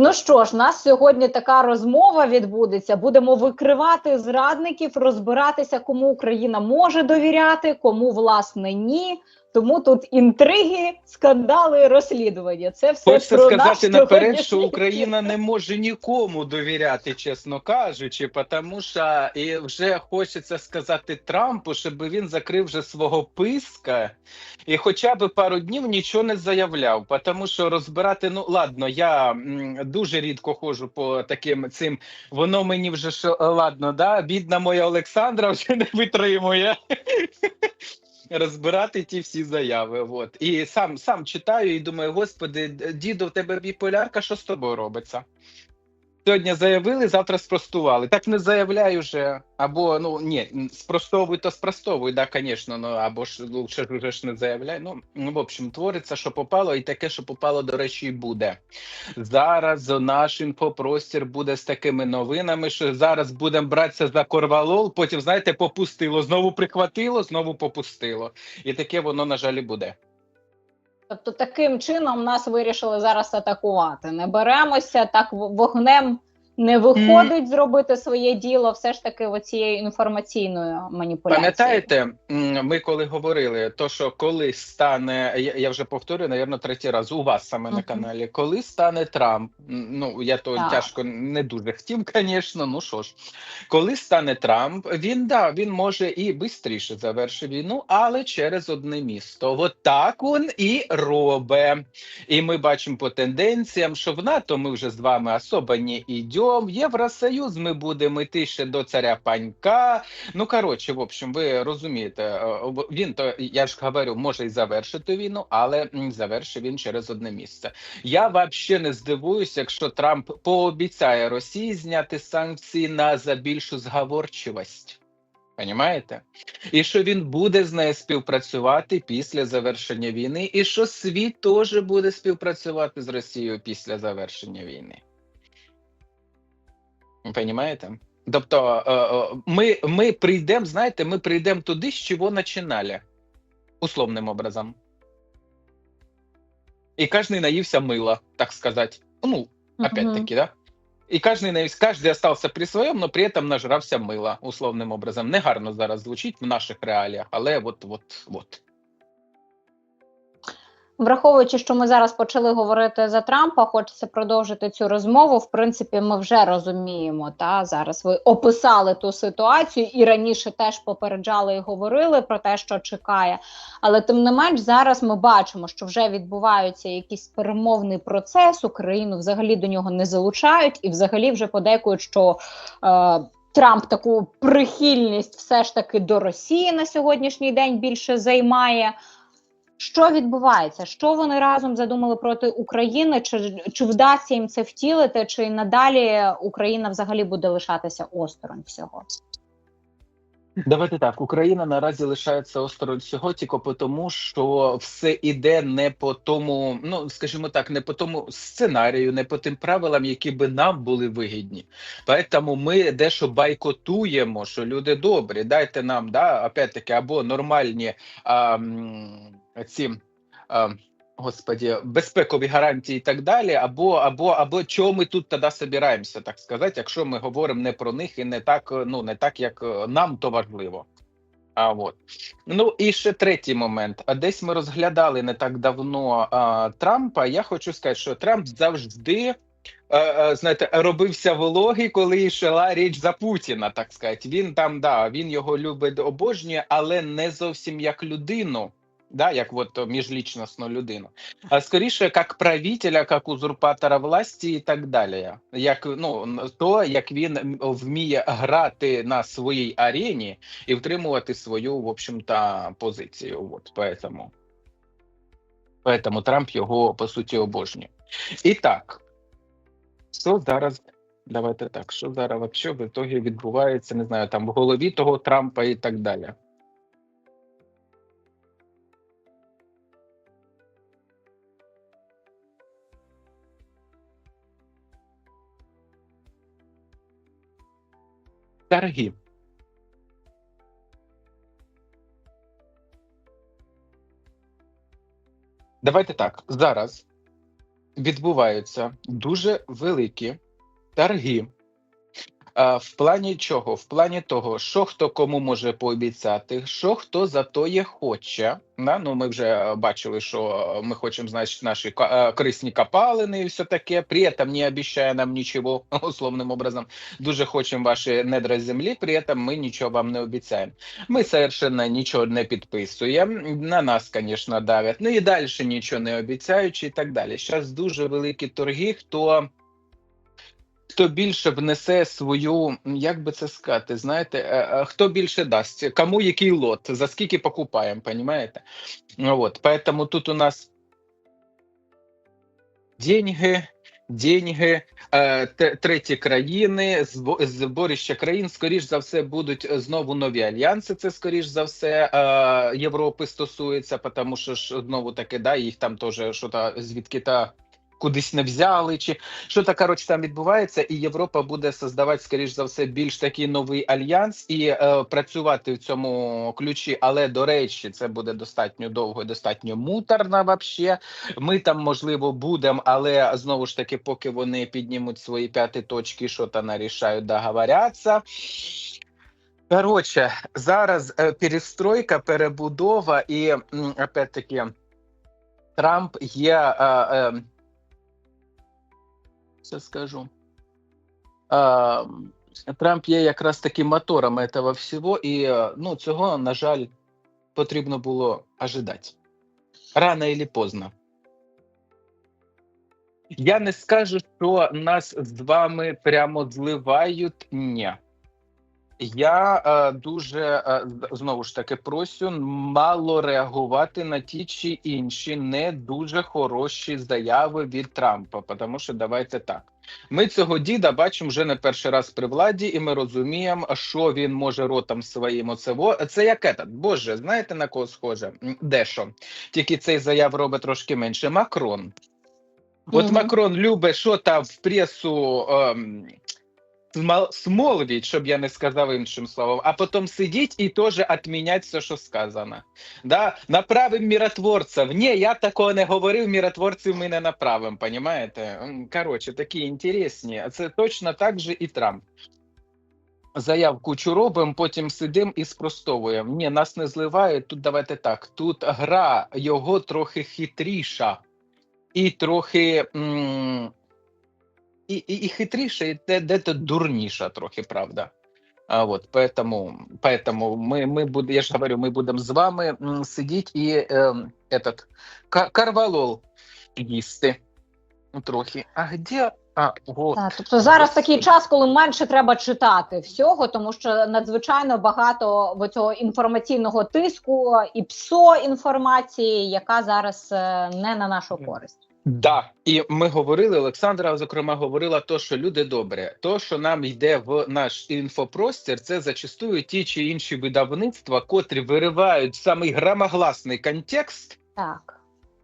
Ну що ж, нас сьогодні така розмова відбудеться. Будемо викривати зрадників, розбиратися, кому Україна може довіряти, кому власне ні. Тому тут інтриги, скандали, розслідування. Це все Хочеться про сказати наш наперед, що. Україна не може нікому довіряти, чесно кажучи, тому що і вже хочеться сказати Трампу, щоб він закрив вже свого писка і хоча б пару днів нічого не заявляв. Тому що розбирати, ну ладно, я дуже рідко ходжу по таким цим. Воно мені вже що ладно, да, бідна моя Олександра вже не витримує. Розбирати ті всі заяви. От. І сам сам читаю і думаю, господи, діду, в тебе біполярка, що з тобою робиться? Сьогодні заявили, завтра спростували. Так не заявляй уже. Або ну ні, спростовуй, то спростовуй, да, звісно, ну або ж лучше ж ж не заявляй. Ну, ну, в общем, твориться, що попало, і таке, що попало, до речі, і буде. Зараз наш інфопростір буде з такими новинами, що зараз будемо братися за корвалол, потім, знаєте, попустило, знову прихватило, знову попустило. І таке воно, на жаль, буде. Тобто таким чином нас вирішили зараз атакувати. Не беремося так вогнем. Не виходить зробити своє діло, все ж таки оцією інформаційною маніпуляцією. Пам'ятаєте, ми коли говорили, то що коли стане, я, вже повторюю, напевно, третій раз у вас саме на каналі, коли стане Трамп, ну я то Так. тяжко не дуже хотів, звісно. Ну що ж, коли стане Трамп, він да він може і швидше завершить війну, але через одне місто. От так він і робить. І ми бачимо по тенденціям, що в НАТО ми вже з вами особо не йдемо. В Євросоюз ми будемо йти ще до царя панька. Ну коротше, в общем, ви розумієте, е, він то я ж говорю, може і завершити війну, але м, завершить він через одне місце. Я взагалі не здивуюся, якщо Трамп пообіцяє Росії зняти санкції на за більшу зговорчивість. Понімаєте? І що він буде з нею співпрацювати після завершення війни, і що світ теж буде співпрацювати з Росією після завершення війни. Понімаєте? Тобто, е, е, ми, ми прийдемо, знаєте, ми прийдемо туди, з чого починали, условним образом. І кожен наївся мила, так сказати. Ну, опять-таки, да? І кожен кожен остався при своєму, але при этом нажрався мила, условним образом. Негарно зараз звучить в наших реаліях, але от, от, от. Враховуючи, що ми зараз почали говорити за Трампа, хочеться продовжити цю розмову. В принципі, ми вже розуміємо. Та зараз ви описали ту ситуацію і раніше теж попереджали і говорили про те, що чекає. Але тим не менш, зараз ми бачимо, що вже відбувається якийсь перемовний процес. Україну взагалі до нього не залучають, і взагалі вже подейкують, що. Е, Трамп таку прихильність все ж таки до Росії на сьогоднішній день більше займає. Що відбувається? Що вони разом задумали проти України? Чи, чи вдасться їм це втілити, чи надалі Україна взагалі буде лишатися осторонь всього? Давайте так. Україна наразі лишається осторонь всього тільки по тому, що все іде не по тому, ну скажімо так, не по тому сценарію, не по тим правилам, які би нам були вигідні. Тому ми дещо байкотуємо, що люди добрі, дайте нам, да, опять-таки, або нормальні а, ці. А, Господі, безпекові гарантії і так далі, або або або чого ми тут тоді собираємося, так сказати, якщо ми говоримо не про них і не так, ну не так, як е, нам то важливо. А от ну і ще третій момент. А десь ми розглядали не так давно а, Трампа. Я хочу сказати, що Трамп завжди. е, е, Знаєте, робився вологий, коли йшла річ за Путіна, так сказати. Він там, да, він його любить, обожнює, але не зовсім як людину, да, як от міжлічностну людину, а скоріше як правителя, як узурпатора власті і так далі. Як ну то, як він вміє грати на своїй арені і втримувати свою, в общем-то, позицію. От поэтому. Поэтому Трамп його по суті обожнює. І так, що зараз? Давайте так, що зараз вообще в ітогі відбувається, не знаю, там в голові того Трампа і так далі. Торги. Давайте так. Зараз відбуваються дуже великі торги. В плані чого? В плані того, що хто кому може пообіцяти, що хто за то є хоче. Да? Ну, ми вже е, бачили, що ми хочемо, значить, наші е, корисні копалини і все таке. При этом не обіцяє нам нічого, условним образом. Дуже хочемо ваші недра землі, при этом ми нічого вам не обіцяємо. Ми совершенно нічого не підписуємо. На нас, звісно, давлять. Ну і далі нічого не обіцяючи, і так далі. Зараз дуже великі торги, хто. Хто більше внесе свою, як би це сказати, знаєте, е, е, хто більше дасть, кому який лот, за скільки покупаємо, понімаєте? От, поэтому тут у нас деньги, деньги, е, треті країни, збо- зборище країн, скоріш за все, будуть знову нові альянси. Це скоріш за все Європи стосується, тому що ж знову таки, да, їх там теж що то звідки та кудись не взяли, чи що то коротше там відбувається, і Європа буде создавати, скоріш за все, більш такий новий альянс і е, працювати в цьому ключі. Але до речі, це буде достатньо довго, і достатньо муторно. Вообще, ми там можливо будемо, але знову ж таки, поки вони піднімуть свої п'яти точки, що то нарішають, договоряться. Коротше, зараз е, перестройка, перебудова, і опять-таки Трамп є. Е, е, що скажу? А, Трамп є якраз таки мотором этого всього, і е, ну, цього, на жаль, потрібно було ожидати. Рано или поздно. Я не скажу, що нас з вами прямо зливають. Ні. Я е, дуже е, знову ж таки просю мало реагувати на ті чи інші не дуже хороші заяви від Трампа. Тому що давайте так. Ми цього діда бачимо вже не перший раз при владі, і ми розуміємо, що він може ротом своїм оцево. Це як этот, Боже, знаєте на кого схоже? Дещо. Тільки цей заяв робить трошки менше. Макрон. От Мгм. Макрон любить що там в пресу смол- смолвіть, щоб я не сказав іншим словом, а потім сидіть і теж відміняти все, що сказано. Да? Направим миротворців. Ні, я такого не говорив, миротворців ми не направимо, понімаєте? Коротше, такі інтересні. Це точно так же і Трамп. Заявку кучу робимо, потім сидимо і спростовуємо. Ні, нас не зливають. Тут давайте так. Тут гра його трохи хитріша і трохи. М- і, і, і хитріша, і де, де то дурніша трохи, правда. А от поэтому, поэтому ми, ми буде, я ж говорю, ми будемо з вами м, сидіти і ем, этот, ка- карвалол їсти. Ну, Трохи. А де? А, от. Так, тобто зараз Господи. такий час, коли менше треба читати всього, тому що надзвичайно багато в цього інформаційного тиску і псо інформації, яка зараз е, не на нашу користь. Да, і ми говорили, Олександра, зокрема, говорила то, що люди добре. То, що нам йде в наш інфопростір, це зачастую ті чи інші видавництва, котрі виривають самий грамогласний контекст. Так.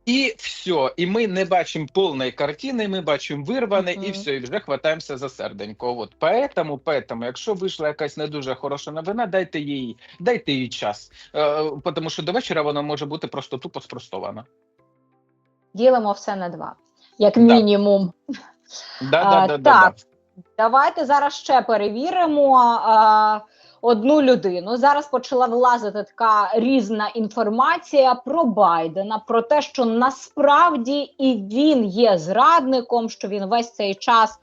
І все, і ми не бачимо повної картини, ми бачимо вирване, і все, і вже хватаємося за серденько. От поэтому, поэтому, якщо вийшла якась не дуже хороша новина, дайте їй, дайте їй час. Е, тому що до вечора вона може бути просто тупо спростована. Ділимо все на два, як Да. мінімум. Да, да, да, да, так. да. Давайте зараз ще перевіримо а, одну людину. Зараз почала влазити така різна інформація про Байдена, про те, що насправді і він є зрадником, що він весь цей час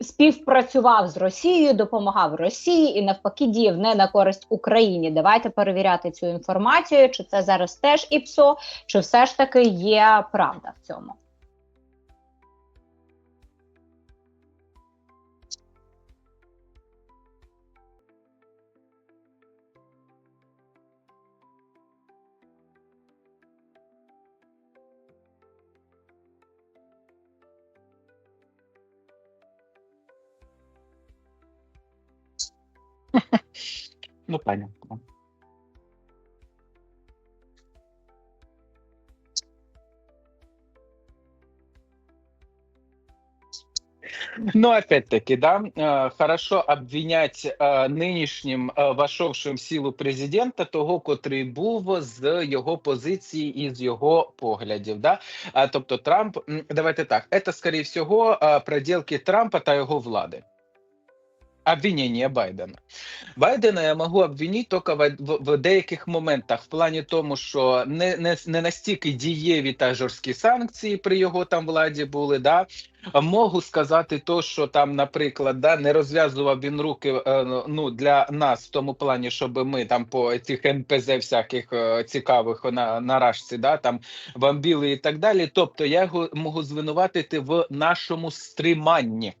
співпрацював з Росією, допомагав Росії і навпаки діяв не на користь Україні. Давайте перевіряти цю інформацію, чи це зараз теж ІПСО, чи все ж таки є правда в цьому. Ну, понятно. Ну, опять-таки, да, э, хорошо обвинять э, нинішнім э, вошовшим в силу президента, того, котрий був з його позиції і з його поглядів. Да? А, тобто Трамп, м, давайте так, це, скоріше всього, е, проделки Трампа та його влади. Обвинення Байдена. Байдена я можу обвинити тільки в, в, в деяких моментах, в плані тому, що не, не, не настільки дієві та жорсткі санкції при його там владі були. Да? Можу сказати то, що там, наприклад, да, не розв'язував він руки е, ну, для нас в тому плані, щоб ми там по цих НПЗ всяких е, цікавих на, на рашці, да, там бомбіли і так далі. Тобто я його можу звинуватити в нашому стриманні.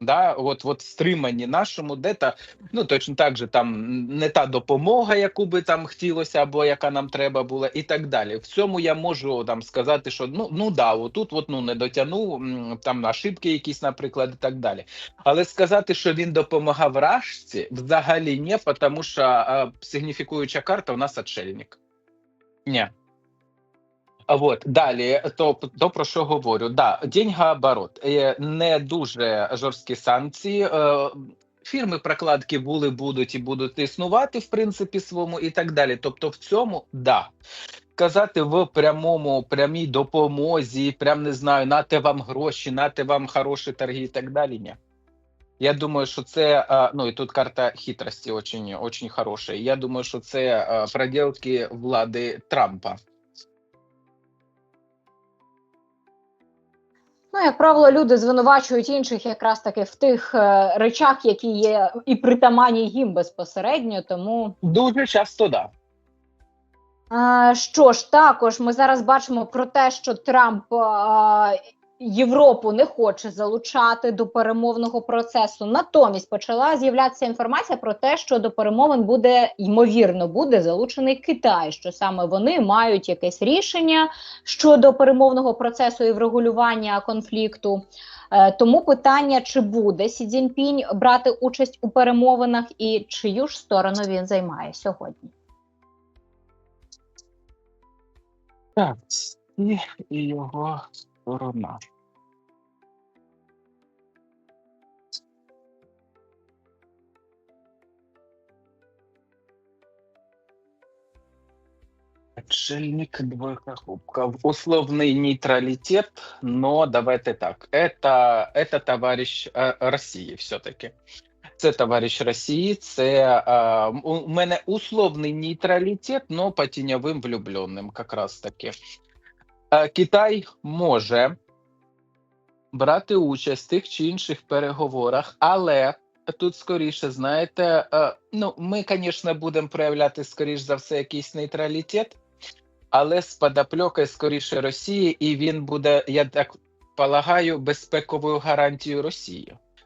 Да, от, от стриманні нашому, де та ну точно так же там не та допомога, яку би там хотілося, або яка нам треба була, і так далі. В цьому я можу там сказати, що ну ну да, отут от, ну не дотягнув там ошибки якісь, наприклад, і так далі. Але сказати, що він допомагав Рашці, взагалі ні, тому що а, сигніфікуюча карта у нас отшельник. Ні. От далі, то, то про що говорю? Да, деньгооборот. Е, не дуже жорсткі санкції. Е, Фірми прокладки були, будуть і будуть існувати в принципі своєму і так далі. Тобто, в цьому да. Казати в прямому прямій допомозі, прям не знаю, нате вам гроші, нате вам хороші торги і так далі. Ні. Я думаю, що це ну і тут карта хитрості очень, хороша. Я думаю, що це а, проделки влади Трампа. Ну, як правило, люди звинувачують інших якраз таки в тих е, речах, які є і притаманні їм безпосередньо. Тому Дуже часто да. е, що ж, також ми зараз бачимо про те, що Трамп е, Європу не хоче залучати до перемовного процесу. Натомість почала з'являтися інформація про те, що до перемовин буде ймовірно буде залучений Китай, що саме вони мають якесь рішення щодо перемовного процесу і врегулювання конфлікту. Е, Тому питання, чи буде Сі Цзіньпінь брати участь у перемовинах, і чию ж сторону він займає сьогодні? Так, і, його сторона. Отшельник, двойка кубков. Условный нейтралитет, но давайте так. Это, это товарищ э, Росії все-таки. Це товариш Росії, це е, у мене условний нейтралітет, но по тіньовим влюбленим, якраз таки. Е, Китай може брати участь в тих чи інших переговорах, але тут скоріше, знаєте, е, ну ми, звісно, будемо проявляти скоріш за все якийсь нейтралітет, але з подопльокою скоріше Росії, і він буде, я так полагаю, безпековою гарантією Росії.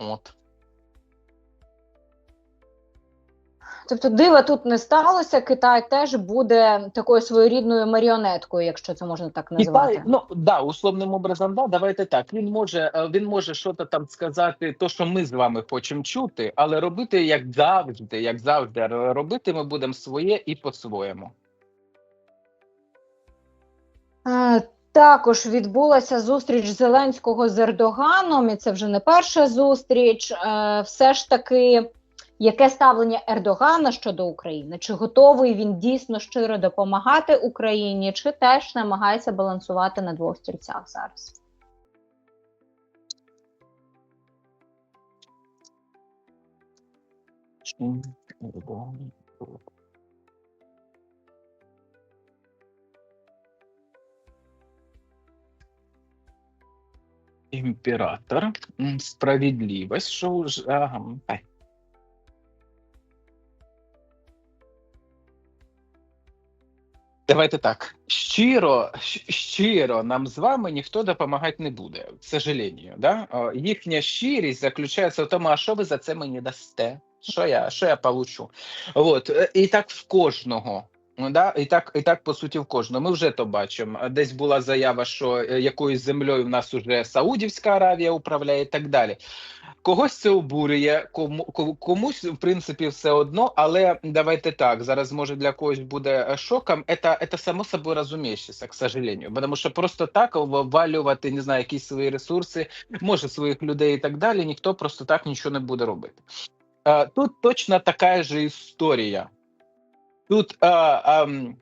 От. Тобто дива тут не сталося. Китай теж буде такою своєрідною маріонеткою, якщо це можна так назвати. Китай, ну да, условним образом, да, давайте так. Він може е, він може щось там сказати, то що ми з вами хочемо чути, але робити як завжди, як завжди, робити ми будемо своє і по-своєму. Також відбулася зустріч Зеленського з Ердоганом, і це вже не перша зустріч. Е, Все ж таки, яке ставлення Ердогана щодо України? Чи готовий він дійсно щиро допомагати Україні, чи теж намагається балансувати на двох стільцях зараз? Імператор, м, справедливість, що ж. Ага. ай. Давайте так. Щиро, щиро нам з вами ніхто допомагати не буде, к сожалению. Да? Їхня щирість заключається в тому, а що ви за це мені дасте? Що я, що я получу? От. е, І так в кожного. Ну, Да? І так, і так, по суті, в кожного. Ми вже то бачимо. Десь була заява, що е, якоюсь землею в нас уже Саудівська Аравія управляє і так далі. Когось це обурює, кому комусь в принципі все одно, але давайте так. Зараз може для когось буде е, шоком. Это, это само собой разумеющееся, к сожалению. Потому що просто так ввалювати, не знаю, якісь свої ресурси, може своїх людей і так далі. Ніхто просто так нічого не буде робити. Е, Тут точно така ж історія. Тут е, ем,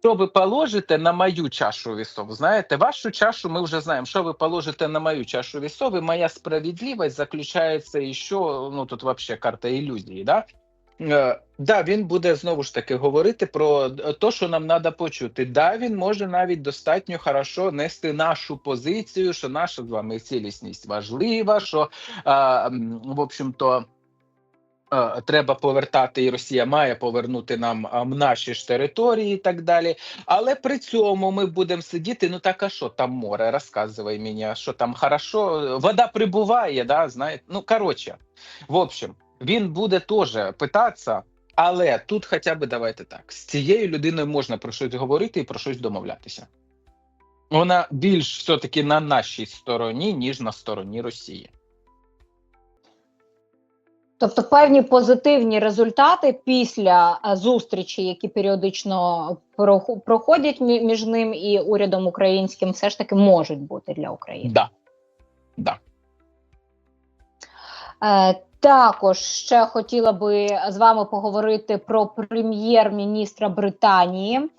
що ви положите на мою чашу весов? Знаєте, вашу чашу ми вже знаємо. Що ви положите на мою чашу весов, і моя справедливість заключається і що ну тут вообще карта ілюзії. Да? Е, да, він буде знову ж таки говорити про те, що нам треба почути. Да, він може навіть достатньо хорошо нести нашу позицію, що наша з вами цілісність важлива, що м, в общем-то. Е, Треба повертати, і Росія має повернути нам наші ж території і так далі. Але при цьому ми будемо сидіти. Ну так а що там море? Розказуй мені, що там хорошо. Вода прибуває, да, знаєте. Ну коротше, в общем, він буде теж питатися, але тут хоча б давайте так: з цією людиною можна про щось говорити і про щось домовлятися. Вона більш все-таки на нашій стороні, ніж на стороні Росії. Тобто певні позитивні результати після е, зустрічі, які періодично проходять між ним і урядом українським, все ж таки можуть бути для України. Да. Да. Також ще хотіла би з вами поговорити про прем'єр-міністра Британії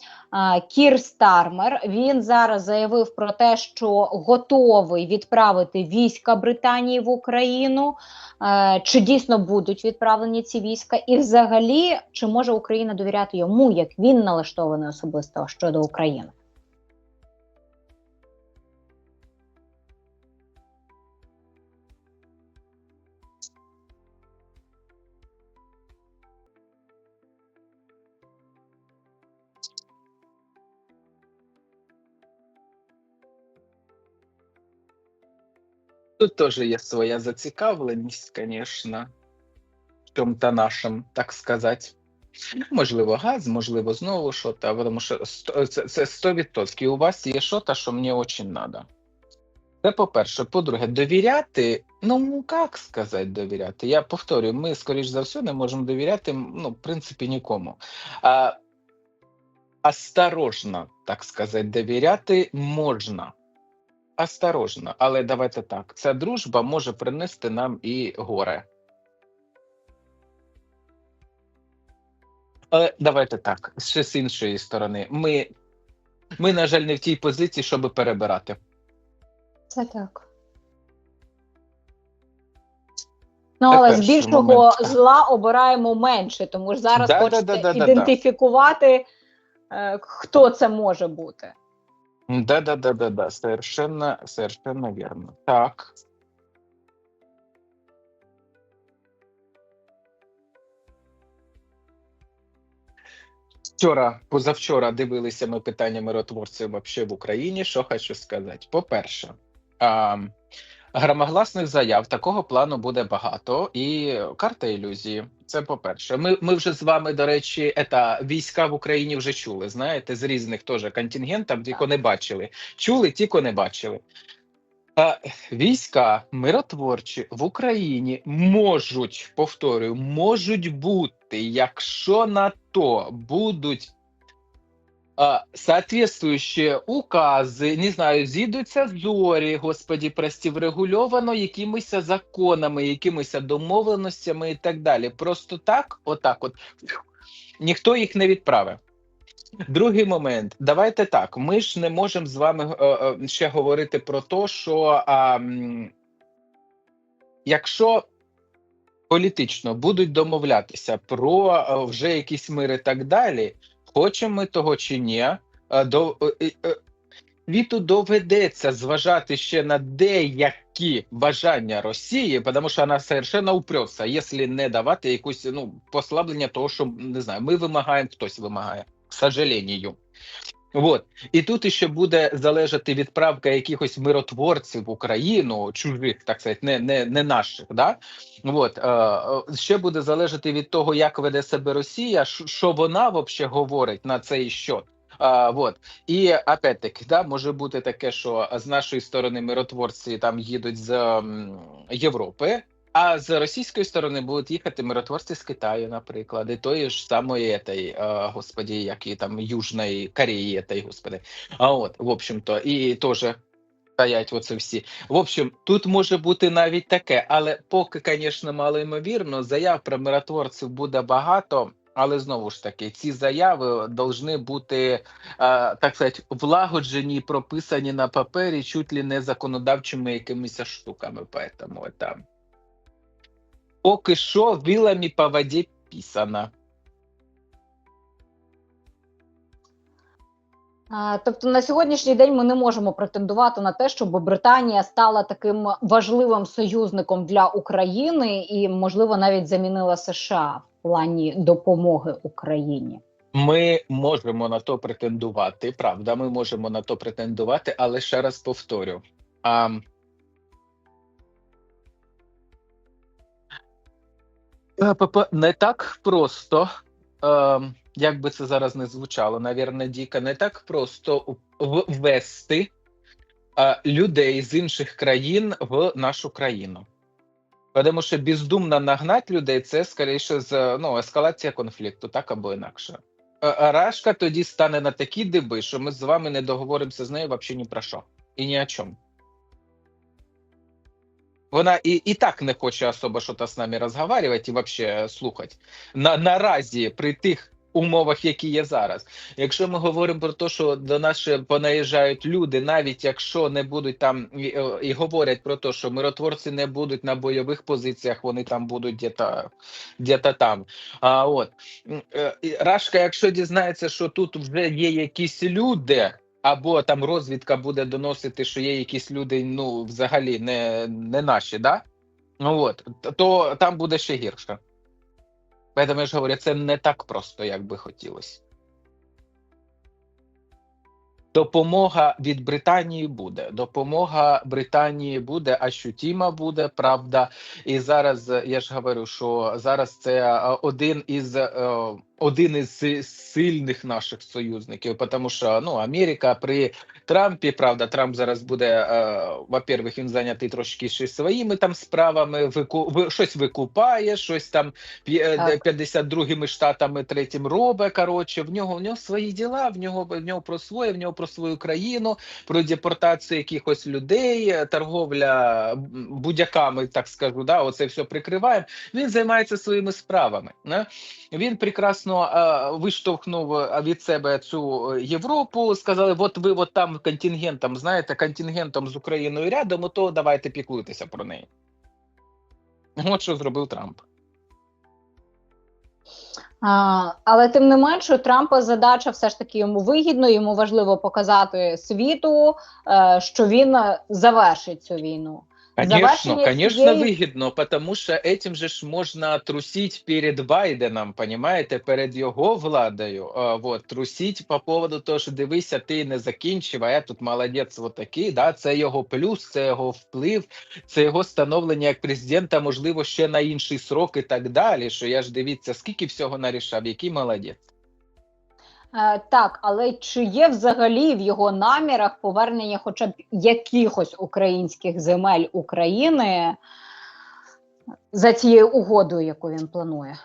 Кір Стармер. Він зараз заявив про те, що готовий відправити війська Британії в Україну. Чи дійсно будуть відправлені ці війська? І взагалі, чи може Україна довіряти йому, як він налаштований особисто щодо України? Тут теж є своя зацікавленість, звісно, в чому-то нашим, так сказати. Можливо, газ, можливо, знову що то тому що це, це 100%. У вас є що то що мені дуже треба. Це по-перше. По-друге, довіряти, ну як сказати довіряти? Я повторюю, ми, скоріш за все, не можемо довіряти, ну, в принципі, нікому. А, осторожно, так сказати, довіряти можна. Осторожно, але давайте так. Ця дружба може принести нам і горе. Але давайте так, ще з іншої сторони. Ми, ми на жаль, не в тій позиції, щоб перебирати. Це так. Ну, але з більшого момент. зла обираємо менше, тому ж зараз Да, да, хочете да, да, да, да. ідентифікувати, е, хто це може бути. Да, да, да, да, да, совершенно, совершенно верно. Так. Вчора, позавчора дивилися ми питання миротворців вообще в Україні. Що хочу сказати? По-перше, а, громогласних заяв такого плану буде багато, і карта ілюзії. Це по-перше. Ми, ми вже з вами, до речі, ета, війська в Україні вже чули. Знаєте, з різних теж контингентів, тільки не бачили. Чули, тільки не бачили. А, війська миротворчі в Україні можуть, повторюю, можуть бути, якщо на то будуть соответствующие укази, не знаю, зійдуться зорі, господі, прості, врегульовано якимись законами, якимись домовленостями і так далі. Просто так, отак, от ніхто їх не відправив. Другий момент. Давайте так. Ми ж не можемо з вами е, е, ще говорити про те, що а, якщо політично будуть домовлятися про е, вже якісь мир і так далі, хочемо ми того чи ні, е, до е, е, Віту доведеться зважати ще на деякі бажання Росії, тому що вона совершенно упрется, якщо не давати якусь ну послаблення того, що не знаю, ми вимагаємо, хтось вимагає. К сожалению. Вот. І тут ще буде залежати відправка якихось миротворців в Україну, чужих, так сказати, не, не, не наших. Да? Вот. Е, е, ще буде залежати від того, як веде себе Росія, що вона взагалі говорить на цей счет. А, вот. І опять-таки, да, може бути таке, що з нашої сторони миротворці там їдуть з м, Європи, а з російської сторони будуть їхати миротворці з Китаю, наприклад, і тої ж самої этой, е, господі, як і там Южної Кореї, этой, господи. А от, в общем-то, і теж стоять оце всі. В общем, тут може бути навіть таке, але поки, звісно, мало ймовірно, заяв про миротворців буде багато. Але знову ж таки, ці заяви повинні бути, е, так сказати, влагоджені, прописані на папері, чуть ли не законодавчими якимись штуками. Поэтому там поки що вилами по воді писано. Тобто на сьогоднішній день ми не можемо претендувати на те, щоб Британія стала таким важливим союзником для України і, можливо, навіть замінила США в плані допомоги Україні. Ми можемо на то претендувати, правда, ми можемо на то претендувати, але ще раз повторю. А, не так просто, е, як би це зараз не звучало, навірно, Діка, не так просто ввести е, людей з інших країн в нашу країну. Тому що бездумно нагнати людей це скоріше з ну, ескалація конфлікту, так або інакше. Е, е, Рашка тоді стане на такі диби, що ми з вами не договоримося з нею взагалі ні про що і ні о чому. Вона і, і так не хоче особо щось з нами розговорювати і взагалі слухати. На, наразі при тих умовах, які є зараз. Якщо ми говоримо про те, що до нас понаїжджають люди, навіть якщо не будуть там і, е, і говорять про те, що миротворці не будуть на бойових позиціях, вони там будуть где-то, где-то там. А от е, Рашка, якщо дізнається, що тут вже є якісь люди. Або там розвідка буде доносити, що є якісь люди, ну взагалі не, не наші, да? Ну от, то- там буде ще гірше. Тому я ж говорю, це не так просто, як би хотілося. Допомога від Британії буде. Допомога Британії буде, ощутима буде, правда. І зараз я ж говорю, що зараз це один із е, один із сильних наших союзників, тому що ну Америка при Трампі, правда, Трамп зараз буде, е, во-первых, він зайнятий трошки ще своїми там справами, вику, ви, щось викупає, щось там п'є- Так. 52 штатами третім робить. Коротше, в нього в нього свої діла, в нього в нього про своє, в нього про свою країну, про депортацію якихось людей, е, торговля будь-яками, так скажу, да, оце все прикриваємо. Він займається своїми справами. Не? Він прекрасно е, виштовхнув від себе цю Європу. Сказали: от ви от там контингентом, знаєте, контингентом з Україною рядом, то давайте піклуйтеся про неї. От що зробив Трамп. А, але тим не менше, Трампа задача все ж таки йому вигідно. Йому важливо показати світу, е, що він е, завершить цю війну. Конечно, конечно, цієї- вигідно, потому що этим же ж можна трусить перед Байденом, понимаєте, перед його владою. Вот, трусить по поводу того, що дивися, ти не закінчив, а я тут молодець вот такий, да, це його плюс, це його вплив, це його становлення як президента, можливо, ще на інший срок і так далі, що я ж дивіться, скільки всього нарішав, який молодець. Е, так, але чи є взагалі в його намірах повернення хоча б якихось українських земель України за цією угодою, яку він планує?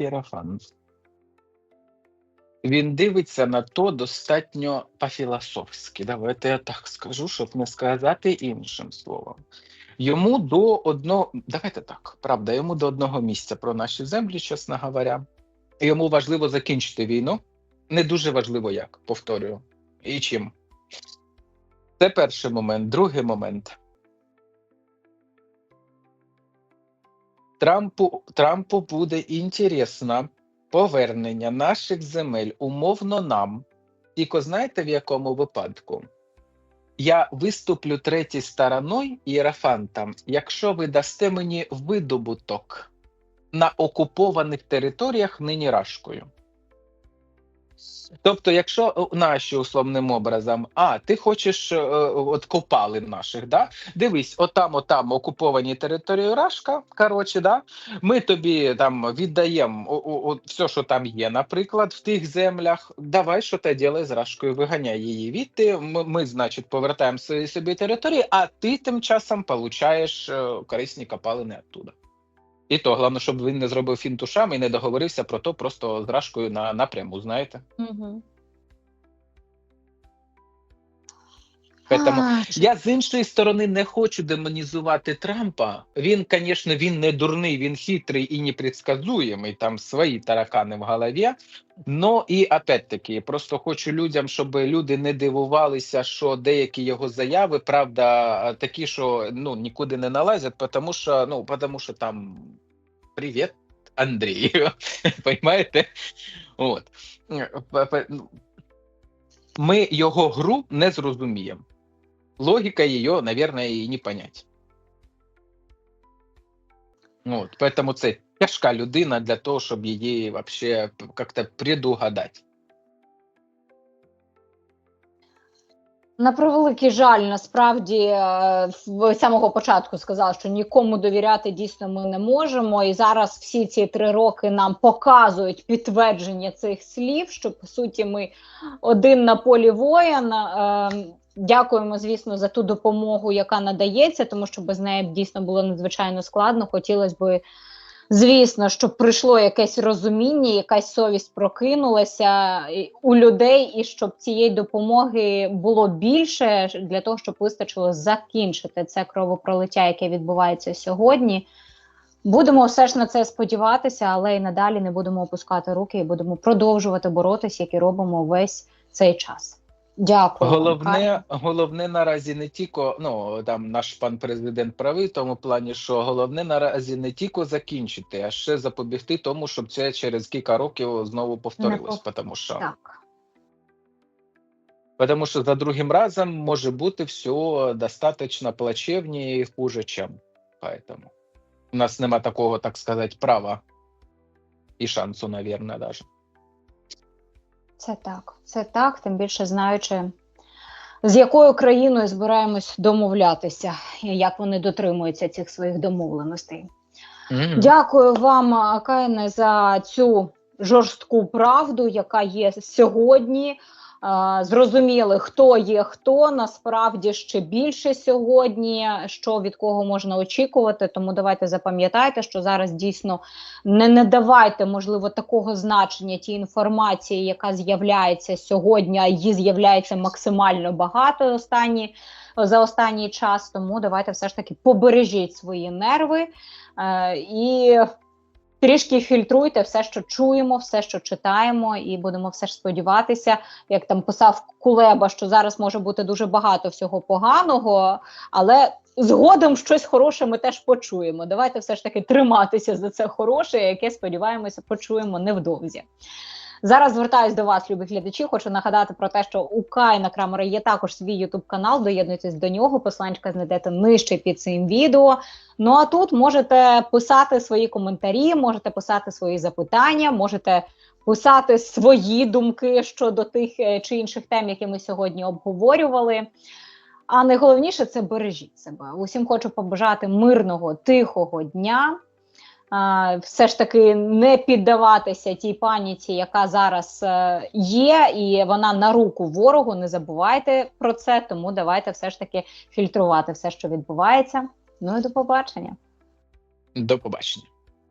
Ієрофант. Він дивиться на то достатньо по-філософськи. Давайте я так скажу, щоб не сказати іншим словом. Йому до одного, давайте так, правда, йому до одного місця про наші землі, чесно говоря. Йому важливо закінчити війну. Не дуже важливо як, повторюю. і чим. Це перший момент. Другий момент. Трампу, Трампу буде інтересно повернення наших земель умовно нам. Тільки знаєте в якому випадку? Я виступлю третій стороною ієрофантом, якщо ви дасте мені видобуток на окупованих територіях нині Рашкою. Тобто, якщо е, наші условним образом, а ти хочеш е, от копали наших, да? Дивись, отам, отам окуповані території Рашка. Коротше, да? ми тобі там віддаємо все, що там є, наприклад, в тих землях. Давай, що ти ділай з Рашкою, виганяй її відти. Ми, ми, значить, повертаємо свої собі території, а ти тим часом получаєш е, корисні копалини оттуда. І то головне, щоб він не зробив фінт ушами і не договорився про то просто з Рашкою на напряму, знаєте. Угу. Поэтому Я з іншої сторони не хочу демонізувати Трампа. Він, звісно, він не дурний, він хитрий і непредсказуємий, там свої таракани в голові. Ну і опять-таки, просто хочу людям, щоб люди не дивувалися, що деякі його заяви, правда, такі, що ну нікуди не налазять, тому що ну тому що там привіт, Андрій. Понимаєте? От. Ну, Ми його гру не зрозуміємо. Логика ее, наверное, и не понять. От, поэтому це тяжка людина для того, щоб її вообще как-то предугадати. На превеликий жаль, насправді е, в самого початку сказав, що нікому довіряти дійсно ми не можемо. І зараз всі ці три роки нам показують підтвердження цих слів, що по суті ми один на полі воїн. Дякуємо, звісно, за ту допомогу, яка надається, тому що без неї б дійсно було надзвичайно складно. Хотілося б, звісно, щоб прийшло якесь розуміння, якась совість прокинулася у людей, і щоб цієї допомоги було більше для того, щоб вистачило закінчити це кровопролиття, яке відбувається сьогодні. Будемо все ж на це сподіватися, але і надалі не будемо опускати руки і будемо продовжувати боротися, як і робимо весь цей час. Дякую. Головне, головне наразі не тільки, ну там наш пан президент правий в тому плані, що головне наразі не тільки закінчити, а ще запобігти тому, щоб це через кілька років знову повторилось. пов- Тому що Так. Потому что за другим разом может бути все достаточно плачевнее и хуже, чем. Поэтому у нас нема такого, так сказать, права і шансу, наверное, даже. Це так, це так, тим більше знаючи, з якою країною збираємось домовлятися, і як вони дотримуються цих своїх домовленостей. Дякую вам, Кайне, за цю жорстку правду, яка є сьогодні. Зрозуміли, хто є хто. Насправді ще більше сьогодні, що від кого можна очікувати. Тому давайте запам'ятайте, що зараз дійсно не, не давайте, можливо, такого значення тій інформації, яка з'являється сьогодні, її з'являється максимально багато останні, за останній час. Тому давайте все ж таки побережіть свої нерви е, і трішки фільтруйте все, що чуємо, все, що читаємо, і будемо все ж сподіватися, як там писав Кулеба, що зараз може бути дуже багато всього поганого, але згодом щось хороше ми теж почуємо. Давайте все ж таки триматися за це хороше, яке сподіваємося, почуємо невдовзі. Зараз звертаюсь до вас, любі глядачі. Хочу нагадати про те, що у Кайна Крамера є також свій ютуб канал. Доєднуйтесь до нього. Посланчика знайдете нижче під цим відео. Ну а тут можете писати свої коментарі, можете писати свої запитання, можете писати свої думки щодо тих е, чи інших тем, які ми сьогодні обговорювали. А найголовніше це бережіть себе. Усім хочу побажати мирного, тихого дня. Все ж таки не піддаватися тій паніці, яка зараз е, є, і вона на руку ворогу. Не забувайте про це, тому давайте все ж таки фільтрувати все, що відбувається. Ну і до побачення. До побачення.